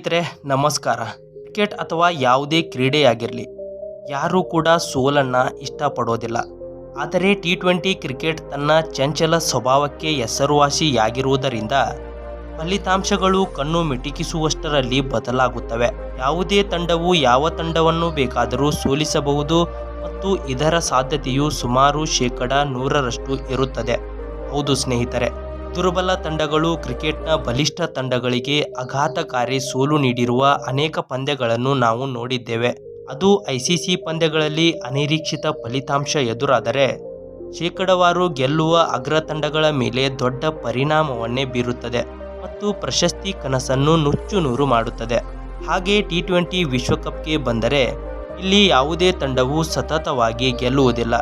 ಸ್ನೇಹಿತರೆ, ನಮಸ್ಕಾರ. ಕ್ರಿಕೆಟ್ ಅಥವಾ ಯಾವುದೇ ಕ್ರೀಡೆಯಾಗಿರಲಿ, ಯಾರೂ ಕೂಡ ಸೋಲನ್ನು ಇಷ್ಟಪಡೋದಿಲ್ಲ. ಆದರೆ ಟಿ ಟ್ವೆಂಟಿ ಕ್ರಿಕೆಟ್ ತನ್ನ ಚಂಚಲ ಸ್ವಭಾವಕ್ಕೆ ಹೆಸರುವಾಸಿಯಾಗಿರುವುದರಿಂದ ಫಲಿತಾಂಶಗಳು ಕಣ್ಣು ಮಿಟುಕಿಸುವಷ್ಟರಲ್ಲಿ ಬದಲಾಗುತ್ತವೆ. ಯಾವುದೇ ತಂಡವು ಯಾವ ತಂಡವನ್ನು ಬೇಕಾದರೂ ಸೋಲಿಸಬಹುದು ಮತ್ತು ಇದರ ಸಾಧ್ಯತೆಯು ಸುಮಾರು ಶೇಕಡ ನೂರರಷ್ಟು ಇರುತ್ತದೆ. ಹೌದು ಸ್ನೇಹಿತರೆ. ದುರ್ಬಲ ತಂಡಗಳು ಕ್ರಿಕೆಟ್ನ ಬಲಿಷ್ಠ ತಂಡಗಳಿಗೆ ಆಘಾತಕಾರಿ ಸೋಲು ನೀಡಿರುವ ಅನೇಕ ಪಂದ್ಯಗಳನ್ನು ನಾವು ನೋಡಿದ್ದೇವೆ. ಅದು ಐಸಿಸಿ ಪಂದ್ಯಗಳಲ್ಲಿ ಅನಿರೀಕ್ಷಿತ ಫಲಿತಾಂಶ ಎದುರಾದರೆ ಶೇಕಡವಾರು ಗೆಲ್ಲುವ ಅಗ್ರ ತಂಡಗಳ ಮೇಲೆ ದೊಡ್ಡ ಪರಿಣಾಮವನ್ನೇ ಬೀರುತ್ತದೆ ಮತ್ತು ಪ್ರಶಸ್ತಿ ಕನಸನ್ನು ನುಚ್ಚು ನೂರು ಮಾಡುತ್ತದೆ. ಹಾಗೆ ಟಿ ಟ್ವೆಂಟಿ ವಿಶ್ವಕಪ್ಗೆ ಬಂದರೆ ಇಲ್ಲಿ ಯಾವುದೇ ತಂಡವು ಸತತವಾಗಿ ಗೆಲ್ಲುವುದಿಲ್ಲ.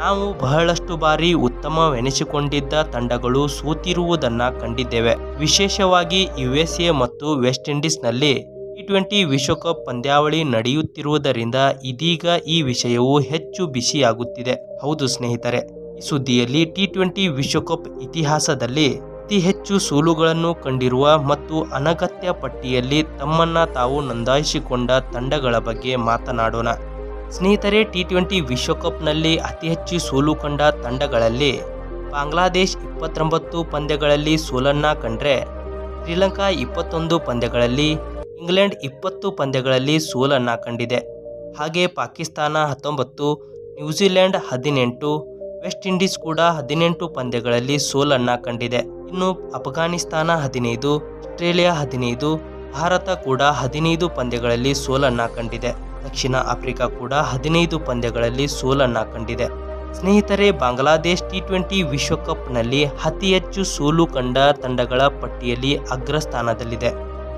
ನಾವು ಬಹಳಷ್ಟು ಬಾರಿ ಉತ್ತಮವೆನಿಸಿಕೊಂಡಿದ್ದ ತಂಡಗಳು ಸೋತಿರುವುದನ್ನು ಕಂಡಿದ್ದೇವೆ. ವಿಶೇಷವಾಗಿ ಯು ಎಸ್ ಎ ಮತ್ತು ವೆಸ್ಟ್ ಇಂಡೀಸ್ನಲ್ಲಿ ಟಿ ಟ್ವೆಂಟಿ ವಿಶ್ವಕಪ್ ಪಂದ್ಯಾವಳಿ ನಡೆಯುತ್ತಿರುವುದರಿಂದ ಇದೀಗ ಈ ವಿಷಯವು ಹೆಚ್ಚು ಬಿಸಿಯಾಗುತ್ತಿದೆ. ಹೌದು ಸ್ನೇಹಿತರೆ, ಈ ಸುದ್ದಿಯಲ್ಲಿ ಟಿ ಟ್ವೆಂಟಿ ವಿಶ್ವಕಪ್ ಇತಿಹಾಸದಲ್ಲಿ ಅತಿ ಹೆಚ್ಚು ಸೋಲುಗಳನ್ನು ಕಂಡಿರುವ ಮತ್ತು ಅನಗತ್ಯ ಪಟ್ಟಿಯಲ್ಲಿ ತಮ್ಮನ್ನ ತಾವು ನೋಂದಾಯಿಸಿಕೊಂಡ ತಂಡಗಳ ಬಗ್ಗೆ ಮಾತನಾಡೋಣ. ಸ್ನೇಹಿತರೆ ಟಿ ಟ್ವೆಂಟಿ ವಿಶ್ವಕಪ್ನಲ್ಲಿ ಅತಿ ಹೆಚ್ಚು ಸೋಲು ಕಂಡ ತಂಡಗಳಲ್ಲಿ ಬಾಂಗ್ಲಾದೇಶ್ ಇಪ್ಪತ್ತೊಂಬತ್ತು ಪಂದ್ಯಗಳಲ್ಲಿ ಸೋಲನ್ನ ಕಂಡ್ರೆ ಶ್ರೀಲಂಕಾ ಇಪ್ಪತ್ತೊಂದು ಪಂದ್ಯಗಳಲ್ಲಿ ಇಂಗ್ಲೆಂಡ್ ಇಪ್ಪತ್ತು ಪಂದ್ಯಗಳಲ್ಲಿ ಸೋಲನ್ನ ಕಂಡಿದೆ. ಹಾಗೆ ಪಾಕಿಸ್ತಾನ ಹತ್ತೊಂಬತ್ತು, ನ್ಯೂಜಿಲೆಂಡ್ ಹದಿನೆಂಟು, ವೆಸ್ಟ್ ಇಂಡೀಸ್ ಕೂಡ ಹದಿನೆಂಟು ಪಂದ್ಯಗಳಲ್ಲಿ ಸೋಲನ್ನ ಕಂಡಿದೆ. ಇನ್ನು ಅಫ್ಘಾನಿಸ್ತಾನ ಹದಿನೈದು, ಆಸ್ಟ್ರೇಲಿಯಾ ಹದಿನೈದು, ಭಾರತ ಕೂಡ ಹದಿನೈದು ಪಂದ್ಯಗಳಲ್ಲಿ ಸೋಲನ್ನ ಕಂಡಿದೆ. ದಕ್ಷಿಣ ಆಫ್ರಿಕಾ ಕೂಡ ಹದಿನೈದು ಪಂದ್ಯಗಳಲ್ಲಿ ಸೋಲನ್ನ ಕಂಡಿದೆ. ಸ್ನೇಹಿತರೆ, ಬಾಂಗ್ಲಾದೇಶ್ ಟಿ ಟ್ವೆಂಟಿ ವಿಶ್ವಕಪ್ನಲ್ಲಿ ಅತಿ ಹೆಚ್ಚು ಸೋಲು ಕಂಡ ತಂಡಗಳ ಪಟ್ಟಿಯಲ್ಲಿ ಅಗ್ರಸ್ಥಾನದಲ್ಲಿದೆ.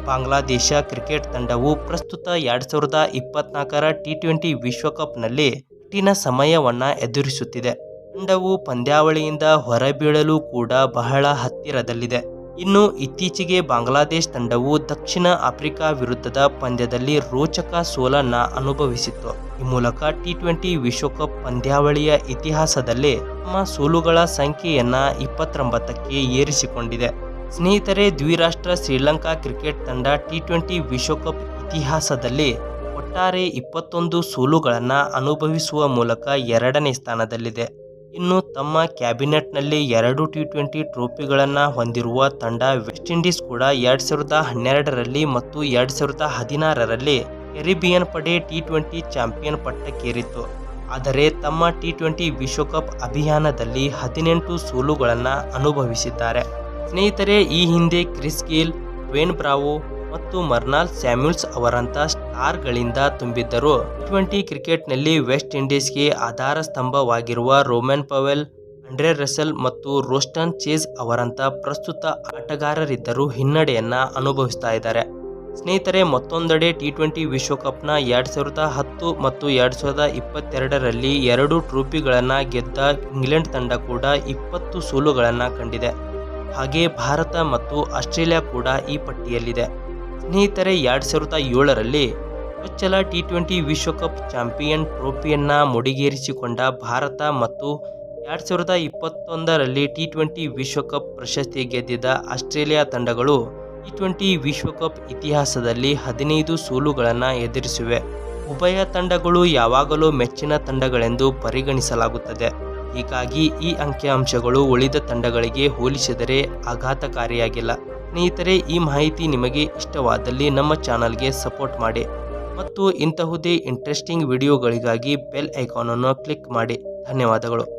ಬಾಂಗ್ಲಾದೇಶ ಕ್ರಿಕೆಟ್ ತಂಡವು ಪ್ರಸ್ತುತ ಎರಡು ಸಾವಿರದ ಇಪ್ಪತ್ನಾಲ್ಕರ ಟಿ ಟ್ವೆಂಟಿ ವಿಶ್ವಕಪ್ನಲ್ಲಿ ಕಠಿಣ ಸಮಯವನ್ನು ಎದುರಿಸುತ್ತಿದೆ. ತಂಡವು ಪಂದ್ಯಾವಳಿಯಿಂದ ಹೊರಬೀಳಲು ಕೂಡ ಬಹಳ ಹತ್ತಿರದಲ್ಲಿದೆ. ಇನ್ನು ಇತ್ತೀಚೆಗೆ ಬಾಂಗ್ಲಾದೇಶ್ ತಂಡವು ದಕ್ಷಿಣ ಆಫ್ರಿಕಾ ವಿರುದ್ಧದ ಪಂದ್ಯದಲ್ಲಿ ರೋಚಕ ಸೋಲನ್ನ ಅನುಭವಿಸಿತ್ತು. ಈ ಮೂಲಕ ಟಿ ಟ್ವೆಂಟಿ ವಿಶ್ವಕಪ್ ಪಂದ್ಯಾವಳಿಯ ಇತಿಹಾಸದಲ್ಲಿ ತಮ್ಮ ಸೋಲುಗಳ ಸಂಖ್ಯೆಯನ್ನ ಇಪ್ಪತ್ತೊಂಬತ್ತಕ್ಕೆ ಏರಿಸಿಕೊಂಡಿದೆ. ಸ್ನೇಹಿತರೆ, ದ್ವಿರಾಷ್ಟ್ರ ಶ್ರೀಲಂಕಾ ಕ್ರಿಕೆಟ್ ತಂಡ ಟಿ ಟ್ವೆಂಟಿ ವಿಶ್ವಕಪ್ ಇತಿಹಾಸದಲ್ಲಿ ಒಟ್ಟಾರೆ ಇಪ್ಪತ್ತೊಂದು ಸೋಲುಗಳನ್ನು ಅನುಭವಿಸುವ ಮೂಲಕ ಎರಡನೇ ಸ್ಥಾನದಲ್ಲಿದೆ. ಇನ್ನು ತಮ್ಮ ಕ್ಯಾಬಿನೆಟ್ನಲ್ಲಿ ಎರಡು ಟಿ ಟ್ವೆಂಟಿ ಟ್ರೋಫಿಗಳನ್ನು ಹೊಂದಿರುವ ತಂಡ ವೆಸ್ಟ್ ಇಂಡೀಸ್ ಕೂಡ ಎರಡು ಸಾವಿರದ ಹನ್ನೆರಡರಲ್ಲಿ ಮತ್ತು ಎರಡು ಸಾವಿರದ ಹದಿನಾರರಲ್ಲಿ ಕೆರಿಬಿಯನ್ ಪಡೆ ಟಿ ಟ್ವೆಂಟಿ ಚಾಂಪಿಯನ್ ಪಟ್ಟಕ್ಕೇರಿತ್ತು. ಆದರೆ ತಮ್ಮ ಟಿ ಟ್ವೆಂಟಿ ವಿಶ್ವಕಪ್ ಅಭಿಯಾನದಲ್ಲಿ ಹದಿನೆಂಟು ಸೋಲುಗಳನ್ನು ಅನುಭವಿಸಿದ್ದಾರೆ. ಸ್ನೇಹಿತರೆ, ಈ ಹಿಂದೆ ಕ್ರಿಸ್ ಗಿಲ್ ವೇನ್ ಬ್ರಾವೋ ಮತ್ತು ಮರ್ನಾಲ್ ಸ್ಯಾಮ್ಯುಲ್ಸ್ ಅವರಂಥ ಸ್ಟಾರ್ಗಳಿಂದ ತುಂಬಿದ್ದರು. ಟ್ವೆಂಟಿ ಕ್ರಿಕೆಟ್ನಲ್ಲಿ ವೆಸ್ಟ್ ಇಂಡೀಸ್ಗೆ ಆಧಾರ ಸ್ತಂಭವಾಗಿರುವ ರೋಮನ್ ಪವೆಲ್ ಅಂಡ್ರೆ ರಸೆಲ್ ಮತ್ತು ರೋಸ್ಟನ್ ಚೇಸ್ ಅವರಂಥ ಪ್ರಸ್ತುತ ಆಟಗಾರರಿದ್ದರೂ ಹಿನ್ನಡೆಯನ್ನು ಅನುಭವಿಸ್ತಾ ಇದ್ದಾರೆ. ಸ್ನೇಹಿತರೆ, ಮತ್ತೊಂದೆಡೆ ಟಿ ಟ್ವೆಂಟಿ ವಿಶ್ವಕಪ್ನ ಎರಡು ಸಾವಿರದ ಹತ್ತು ಮತ್ತು ಎರಡು ಸಾವಿರದ ಇಪ್ಪತ್ತೆರಡರಲ್ಲಿ ಎರಡು ಟ್ರೋಫಿಗಳನ್ನು ಗೆದ್ದ ಇಂಗ್ಲೆಂಡ್ ತಂಡ ಕೂಡ ಇಪ್ಪತ್ತು ಸೋಲುಗಳನ್ನು ಕಂಡಿದೆ. ಹಾಗೆ ಭಾರತ ಮತ್ತು ಆಸ್ಟ್ರೇಲಿಯಾ ಕೂಡ ಈ ಪಟ್ಟಿಯಲ್ಲಿದೆ. ಸ್ನೇಹಿತರೆ, ಎರಡು ಸಾವಿರದ ಏಳರಲ್ಲಿ ಚೊಚ್ಚಲ ಟಿ ಟ್ವೆಂಟಿ ವಿಶ್ವಕಪ್ ಚಾಂಪಿಯನ್ ಟ್ರೋಫಿಯನ್ನು ಮುಡಿಗೇರಿಸಿಕೊಂಡ ಭಾರತ ಮತ್ತು ಎರಡು ಸಾವಿರದ ಇಪ್ಪತ್ತೊಂದರಲ್ಲಿ ಟಿ ಟ್ವೆಂಟಿ ವಿಶ್ವಕಪ್ ಪ್ರಶಸ್ತಿ ಗೆದ್ದಿದ್ದ ಆಸ್ಟ್ರೇಲಿಯಾ ತಂಡಗಳು ಟಿ ಟ್ವೆಂಟಿ ವಿಶ್ವಕಪ್ ಇತಿಹಾಸದಲ್ಲಿ ಹದಿನೈದು ಸೋಲುಗಳನ್ನು ಎದುರಿಸಿವೆ. ಉಭಯ ತಂಡಗಳು ಯಾವಾಗಲೂ ಮೆಚ್ಚಿನ ತಂಡಗಳೆಂದು ಪರಿಗಣಿಸಲಾಗುತ್ತದೆ. ಹೀಗಾಗಿ ಈ ಅಂಕಿಅಂಶಗಳು ಉಳಿದ ತಂಡಗಳಿಗೆ ಹೋಲಿಸಿದರೆ ಆಘಾತಕಾರಿಯಾಗಿಲ್ಲ. ಸ್ನೇಹಿತರೆ, ಈ ಮಾಹಿತಿ ನಿಮಗೆ ಇಷ್ಟವಾದಲ್ಲಿ ನಮ್ಮ ಚಾನಲ್ಗೆ ಸಪೋರ್ಟ್ ಮಾಡಿ. ಮತ್ತು ಇಂತಹುದೇ ಇಂಟ್ರೆಸ್ಟಿಂಗ್ ವಿಡಿಯೋಗಳಿಗಾಗಿ ಬೆಲ್ ಐಕಾನನ್ನು ಕ್ಲಿಕ್ ಮಾಡಿ. ಧನ್ಯವಾದಗಳು.